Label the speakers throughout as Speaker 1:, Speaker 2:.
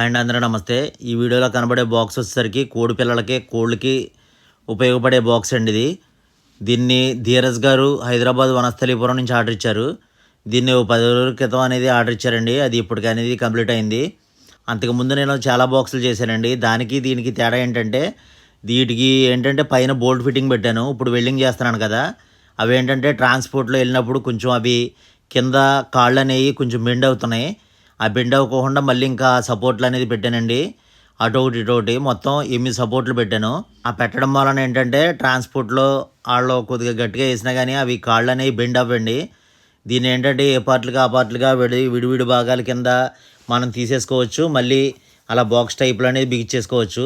Speaker 1: And అందరూ నమస్తే. ఈ వీడియోలో కనబడే బాక్స్ వచ్చేసరికి కోడి పిల్లలకి కోళ్ళకి ఉపయోగపడే బాక్స్ అండి ఇది. దీన్ని ధీరజ్ గారు హైదరాబాద్ వనస్థలీపురం నుంచి ఆర్డర్ ఇచ్చారు. దీన్ని పది రోజుల క్రితం అనేది ఆర్డర్ ఇచ్చారండి. అది ఇప్పటికి అనేది కంప్లీట్ అయింది. అంతకుముందు నేను చాలా బాక్సులు చేశానండి. దానికి దీనికి తేడా ఏంటంటే వీటికి ఏంటంటే పైన బోల్ట్ ఫిట్టింగ్ పెట్టాను. ఇప్పుడు వెల్డింగ్ చేస్తున్నాను కదా. అవి ఏంటంటే ట్రాన్స్పోర్ట్లో వెళ్ళినప్పుడు కొంచెం అవి కింద కాళ్ళు అనేవి కొంచెం బెండ్ అవుతున్నాయి. ఆ బెండ్ అవ్వకుండా మళ్ళీ ఇంకా సపోర్ట్లు అనేది పెట్టానండి. అటు ఒకటి ఇటు ఒకటి. మొత్తం ఎనిమిది సపోర్ట్లు పెట్టాను. ఆ పెట్టడం వలన ఏంటంటే ట్రాన్స్పోర్ట్లో వాళ్ళు కొద్దిగా గట్టిగా వేసినా కానీ అవి కాళ్ళు అనేవి బెండ్ అవ్వండి. దీన్ని ఏంటంటే ఏ పార్ట్లుగా ఆ పార్ట్లుగా విడి విడివిడి భాగాల కింద మనం తీసేసుకోవచ్చు. మళ్ళీ అలా బాక్స్ టైప్లో అనేది బిగించేసుకోవచ్చు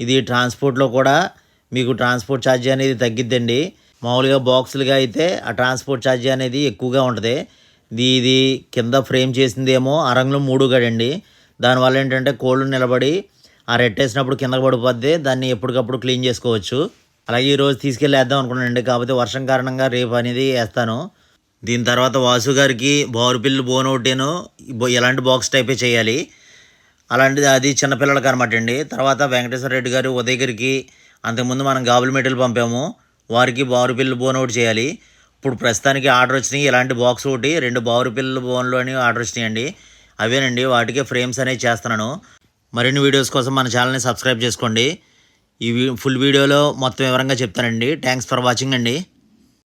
Speaker 1: ఇది ట్రాన్స్పోర్ట్లో కూడా మీకు ట్రాన్స్పోర్ట్ ఛార్జీ అనేది తగ్గిద్దండి. మామూలుగా బాక్సులుగా అయితే ఆ ట్రాన్స్పోర్ట్ ఛార్జీ అనేది ఎక్కువగా ఉంటుంది. ఇది ఇది కింద ఫ్రేమ్ చేసిందేమో అరంగులు మూడు గడండి దానివల్ల ఏంటంటే కోళ్ళు నిలబడి ఆ రెట్టేసినప్పుడు కిందకు పడిపోద్ది దాన్ని ఎప్పటికప్పుడు క్లీన్ చేసుకోవచ్చు. అలాగే ఈరోజు తీసుకెళ్ళి వేద్దాం అనుకున్నానండి కాకపోతే వర్షం కారణంగా రేపు అనేది వేస్తాను. దీని తర్వాత వాసు గారికి బోరుపిల్లు బోన్ ఒకటేను ఎలాంటి బాక్స్ టైపే చేయాలి. అలాంటిది అది చిన్నపిల్లలకి అనమాట అండి. తర్వాత వెంకటేశ్వర రెడ్డి గారు ఉదయగిరికి అంతకుముందు మనం గాబుల మెటీరియల్ పంపాము వారికి బారు బోన్ ఒకటి చేయాలి. ఇప్పుడు ప్రస్తుతానికి ఆర్డర్ వచ్చినాయి. ఇలాంటి బాక్స్ ఒకటి రెండు బారు పిల్లల బోన్లు అని ఆర్డర్ వచ్చినాయండి. అవేనండి. వాటికే ఫ్రేమ్స్ అనేవి చేస్తున్నాను. మరిన్ని వీడియోస్ కోసం మన ఛానల్ని సబ్స్క్రైబ్ చేసుకోండి. ఈ ఫుల్ వీడియోలో మొత్తం వివరంగా చెప్తానండి. థ్యాంక్స్ ఫర్ వాచింగ్ అండి.